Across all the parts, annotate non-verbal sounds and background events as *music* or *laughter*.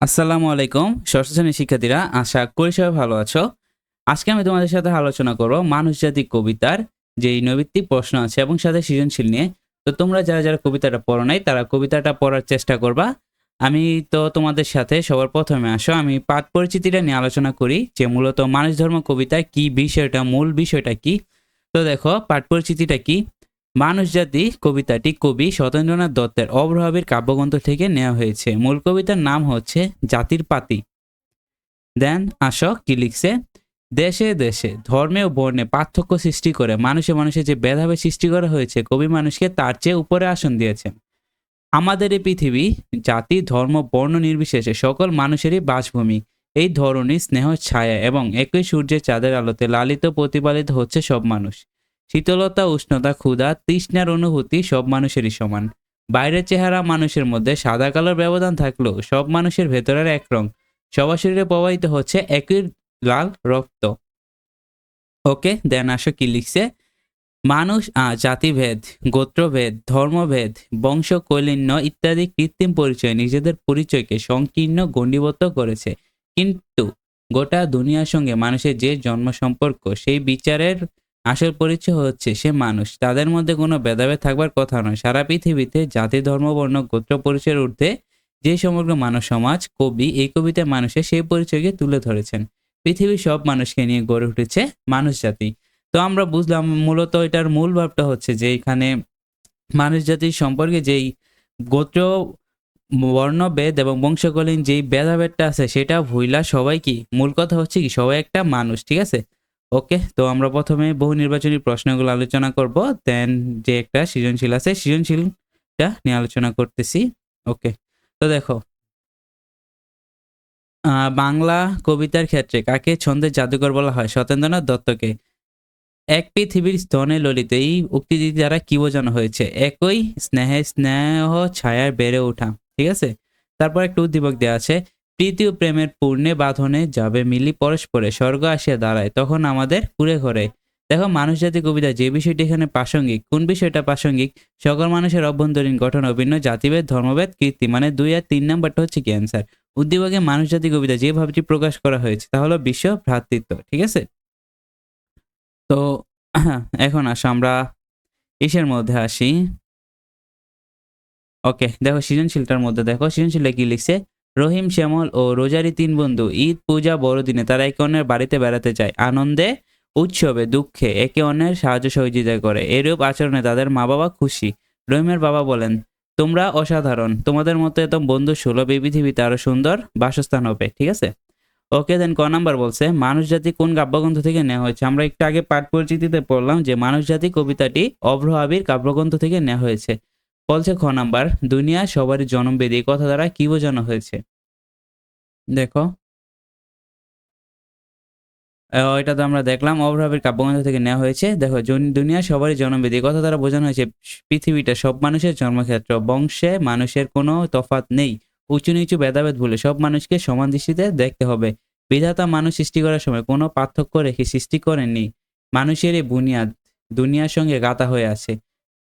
আসসালামু আলাইকুম, ষষ্ঠ শ্রেণির শিক্ষার্থীরা, আশা করি সবাই ভালো আছো। আজকে আমি তোমাদের সাথে আলোচনা করব মানুষ জাতি কবিতার যে নৈবিত্তিক প্রশ্ন আছে এবং সাথে সৃজনশীল নিয়ে। তো তোমরা যারা যারা কবিতাটা পড়ো নাই, তারা কবিতাটা পড়ার চেষ্টা করবা। আমি তো তোমাদের সাথে সবার প্রথমে আসো, আমি পাঠ পরিচিতিটা নিয়ে আলোচনা করি যে মূলত মানুষ ধর্ম কবিতায় কি বিষয়টা, মূল বিষয়টা কি। তো দেখো, পাঠ পরিচিতিটা কি? মানুষ জাতি কবিতাটি কবি সত্যেন্দ্রনাথ দত্তের অব্রভাবীর কাব্যগ্রন্থ থেকে নেওয়া হয়েছে। মূল কবিতার নাম হচ্ছে জাতির পাতি। দেন আসো কি লিখছে? দেশে দেশে ধর্মে ও বর্ণে পার্থক্য সৃষ্টি করে মানুষে মানুষে যে ভেদাভেদ সৃষ্টি করা হয়েছে, কবি মানুষকে তার চেয়ে উপরে আসন দিয়েছেন আমাদের এই পৃথিবী জাতি, ধর্ম, বর্ণ নির্বিশেষে সকল মানুষেরই বাসভূমি। এই ধরনের স্নেহ, ছায়া এবং একই সূর্যের চাঁদের আলোতে লালিত প্রতিপালিত হচ্ছে সব মানুষ। শীতলতা, উষ্ণতা, ক্ষুধা, তৃষ্ণার অনুভূতি সব মানুষেরই সমান। বাইরের চেহারা মানুষের মধ্যে সাদা কালোর ব্যবধান থাকলেও সব মানুষের ভেতরের এক রং। সবার শরীরে প্রবাহিত হচ্ছে একই লাল রক্ত। ওকে, দেন আসো কি লিখছে? মানুষ জাতিভেদ, গোত্রভেদ, ধর্মভেদ, বংশ, কৈলিন্য ইত্যাদি কৃত্রিম পরিচয় নিজেদের পরিচয়কে সংকীর্ণ, গণ্ডিবদ্ধ করেছে। কিন্তু গোটা দুনিয়ার সঙ্গে মানুষের যে জন্ম সম্পর্ক, সেই বিচারের আসল পরিচয় হচ্ছে সে মানুষ। তাদের মধ্যে কোনো ভেদাভেদ থাকবার কথা নয়। সারা পৃথিবীতে জাতি, ধর্ম, বর্ণ, গোত্র, পরিচয়ের ঊর্ধ্বে যে সমগ্র মানব সমাজ, কবি এই কবিতায় মানুষের সেই পরিচয়কে তুলে ধরেছেন। পৃথিবীর সব মানুষকে নিয়ে গড়ে উঠেছে মানুষ জাতি। তো আমরা বুঝলাম মূলত এটার মূল ভাবটা হচ্ছে যে এখানে মানুষ জাতির সম্পর্কে যেই গোত্র বর্ণভেদ এবং বংশকালীন যেই ভেদাভেদটা আছে সেটা ভুইলা সবাই কি? মূল কথা হচ্ছে কি সবাই একটা মানুষ, ঠিক আছে? ওকে তো আমরা প্রথমে বহু নির্বাচনী প্রশ্নগুলো আলোচনা করব দেন যে একটা সৃজনশীল আছে, সৃজনশীলটা নিয়ে আলোচনা করতেছি। ওকে তো দেখো। বাংলা কবিতার ক্ষেত্রে কাকে ছন্দের জাদুকর বলা হয়? সত্যেন্দ্রনাথ দত্তকে। এক পৃথিবীর স্তনে ললিত, এই উক্তিটি দ্বারা কি বোঝানো হয়েছে? একই স্নেহে স্নেহ ছায়ায় বেড়ে ওঠা, ঠিক আছে? তারপর একটা উদ্দীপক দেওয়া আছে ও প্রেমের পূর্ণে বাঁধনে যাবে মিলি পরস্পরে স্বর্গ আসিয়া দাঁড়ায়, তখন আমাদের কুড়ে ঘরে। দেখো মানুষ জাতি কবিতা যে বিষয়টি এখানে প্রাসঙ্গিক, কোন বিষয়টা প্রাসঙ্গিক? সকল মানুষের অভ্যন্তরীণ গঠন অভিন্ন জাতিভেদ, ধর্মভেদ, কীর্তি মানে দুই আর তিন নাম্বারটা হচ্ছে কি অ্যান্সার উদ্দীপকে মানুষ জাতি কবিতা যে ভাবটি প্রকাশ করা হয়েছে, তা হলো বিশ্ব ভ্রাতৃত্ব, ঠিক আছে? তো, *clears throat* এখন আসো, আমরা ইসের মধ্যে আসি। ওকে, দেখো সৃজনশীলটার মধ্যে দেখো সৃজনশীলটা কি লিখছে? রহিম, শ্যামল ও রোজারি তিন বন্ধু। ঈদ, পূজা, বড়দিনে তারা একে অন্যের বাড়িতে বেড়াতে যায়। আনন্দে, উৎসবে, দুঃখে একে অন্যের সাহায্য সহযোগিতা করে। এরূপ আচরণে তাদের মা বাবা খুশি। রহিমের বাবা বলেন, তোমরা অসাধারণ। তোমাদের মতো এত বন্ধু সুলভ এই পৃথিবীতে আরও সুন্দর বাসস্থান হবে। ঠিক আছে? ওকে দেন ক নাম্বার বলছে, মানুষ জাতি কোন কাব্যগ্রন্থ থেকে নেওয়া হয়েছে? আমরা একটু আগে পাঠ পরিচিতিতে পড়লাম যে, মানুষ জাতি কবিতাটি অভ্র আবির কাব্যগ্রন্থ থেকে নেওয়া হয়েছে। বলছে খ নাম্বার, দুনিয়া সবারই জন্মবেদ। এই কথা দ্বারা কি বোঝানো হয়েছে? দেখো। এটা তো আমরা দেখলাম। অভাবের কাব্যগ্রন্থ থেকে নেওয়া হয়েছে। দেখো দুনিয়া সবারই জন্মবেদ। এই কথা দ্বারা বোঝানো হয়েছে, পৃথিবীটা সব মানুষের জন্মক্ষেত্র। বংশে মানুষের কোনো তফাৎ নেই। উঁচু নিচু ভেদাভেদ ভুলে সব মানুষকে সমান দৃষ্টিতে দেখতে হবে। বিধাতা মানুষ সৃষ্টি করার সময় কোনো পার্থক্য রেখে সৃষ্টি করেননি। মানুষের এই বুনিয়াদ দুনিয়ার সঙ্গে গাঁথা হয়ে আছে।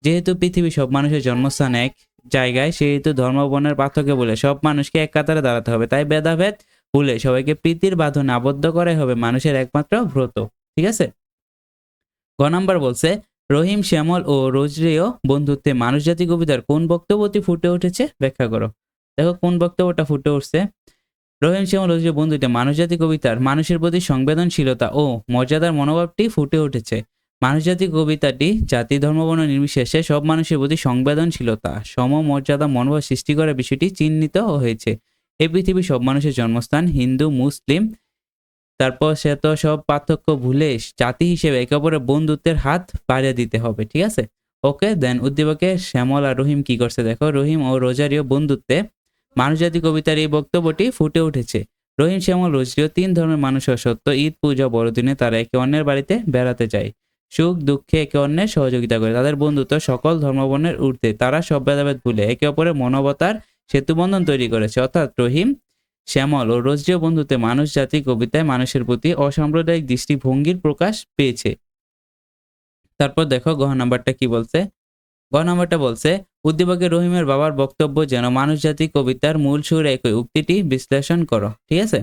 যেহেতু পৃথিবী সব মানুষের জন্মস্থান এক জায়গায়, সেহেতু ধর্ম বর্ণের পার্থক্য বলে সব মানুষকে এক কাতারে দাঁড়াতে হবে। তাই ভেদাভেদ ভুলে সবাইকে প্রীতির বাঁধনে আবদ্ধ করাই হবে মানুষের একমাত্র ব্রত। ঠিক আছে? গ নাম্বার বলছে, রহিম, শ্যামল ও রোজরেয় বন্ধুত্বে মানুষ জাতি কবিতার কোন বক্তব্যটি ফুটে উঠেছে? ব্যাখ্যা করো। দেখো কোন বক্তব্যটা ফুটে উঠছে। রহিম, শ্যামল রোজরেয় বন্ধুত্বে মানুষ জাতি কবিতার মানুষের প্রতি সংবেদনশীলতা ও মর্যাদার মনোভাবটি ফুটে উঠেছে। মানুষজাতি কবিতাটি জাতি ধর্মবর্ণ নির্বিশেষে সব মানুষের প্রতি সংবেদনশীলতা সম মর্যাদা মনোভাব সৃষ্টি করার বিষয়টি চিহ্নিত হয়েছে। এই পৃথিবী সব মানুষের জন্মস্থান হিন্দু, মুসলিম। তারপর সে তো সব পার্থক্য ভুলে জাতি হিসেবে একে অপরের বন্ধুত্বের হাত বাড়িয়ে দিতে হবে, ঠিক আছে? ওকে, দেন উদ্দীপকে শ্যামল আর রহিম কি করছে দেখো? রহিম ও রোজারিও বন্ধুত্বে মানুষজাতি কবিতার এই বক্তব্যটি ফুটে উঠেছে। রহিম, শ্যামল, রোজরিও তিন ধর্মের মানুষ সত্য। ঈদ, পূজা, বড়দিনে তারা একে অন্যের বাড়িতে বেড়াতে যায়। সুখ, দুঃখে একে অন্যের সহযোগিতা করে। তাদের বন্ধুত্ব সকল ধর্মবর্ণের ঊর্ধ্বে। তারা সব ভেদাভেদ ভুলে একে অপরের মনোবতার সেতুবন্ধন তৈরি করেছে। অর্থাৎ রহিম, শ্যামল ও রোজীয় বন্ধুতে মানুষ জাতি কবিতায় মানুষের প্রতি অসাম্প্রদায়িক দৃষ্টিভঙ্গির প্রকাশ পেয়েছে। তারপর দেখো গহ নাম্বারটা কি বলছে? গ নাম্বারটা বলছে, উদ্দীপকে রহিমের বাবার বক্তব্য যেন মানুষ জাতি কবিতার মূল সুর একই। উক্তিটি বিশ্লেষণ করো। ঠিক আছে?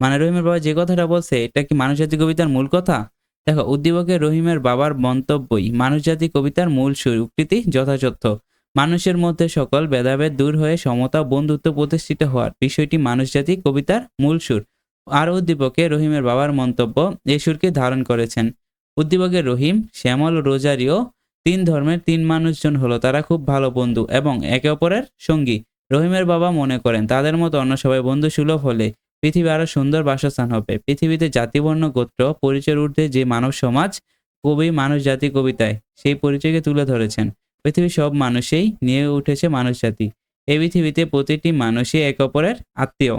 মানে রহিমের বাবা যে কথাটা বলছে, এটা কি মানুষ জাতি কবিতার মূল কথা? দেখো, উদ্দীপকের রহিমের বাবার মন্তব্যই মানুষ জাতি কবিতার মূল সুর উক্তিটি যথাযথ। মানুষের মধ্যে সকল ভেদাভেদ দূর হয়ে সমতা বন্ধুত্ব প্রতিষ্ঠিত হওয়ার বিষয়টি মানুষ জাতি কবিতার মূল সুর। আর উদ্দীপকে রহিমের বাবার মন্তব্য এই সুরকে ধারণ করেছেন। উদ্দীপকে রহিম, শ্যামল রোজারিও তিন ধর্মের তিন মানুষজন হলো। তারা খুব ভালো বন্ধু এবং একে অপরের সঙ্গী। রহিমের বাবা মনে করেন, তাদের মতো অন্য সবাই বন্ধু সুলভ হলে পৃথিবী আরও সুন্দর বাসস্থান হবে। পৃথিবীতে জাতিবর্ণ গোত্র, পরিচয়ের ঊর্ধ্বে যে মানব সমাজ, কবি মানুষ জাতি কবিতায় সেই পরিচয়কে তুলে ধরেছেন। পৃথিবীর সব মানুষেই নিয়ে উঠেছে মানুষ জাতি। এই পৃথিবীতে প্রতিটি মানুষই এক অপরের আত্মীয়।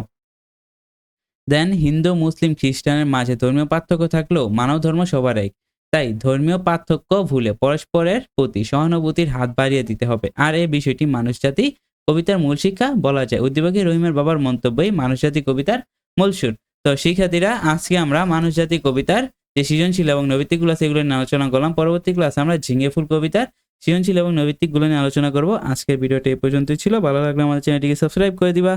দেন হিন্দু, মুসলিম, খ্রিস্টানের মাঝে ধর্মীয় পার্থক্য থাকলেও মানব ধর্ম সবার এক। তাই ধর্মীয় পার্থক্য ভুলে পরস্পরের প্রতি সহানুভূতির হাত বাড়িয়ে দিতে হবে। আর এই বিষয়টি মানুষ জাতি কবিতার মূল শিক্ষা বলা যায়। উদ্দীপকী রহিমের বাবার মন্তব্যই মানুষ জাতি কবিতার মূল সুর। তো শিক্ষার্থীরা, আজকে আমরা মানুষ জাতি কবিতার যে সৃজনশীল এবং নৈতিকগুলো গুলো সেগুলো নিয়ে আলোচনা করলাম। পরবর্তী ক্লাসে আমরা ঝিঙে ফুল কবিতার সৃজনশীল এবং নৈতিকগুলো নিয়ে আলোচনা করব। আজকের ভিডিওটি এই পর্যন্তই ছিল। ভালো লাগলে আমাদের চ্যানেলটিকে সাবস্ক্রাইব করে দিবা।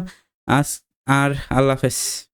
আজ আর আল্লাহ হাফেজ।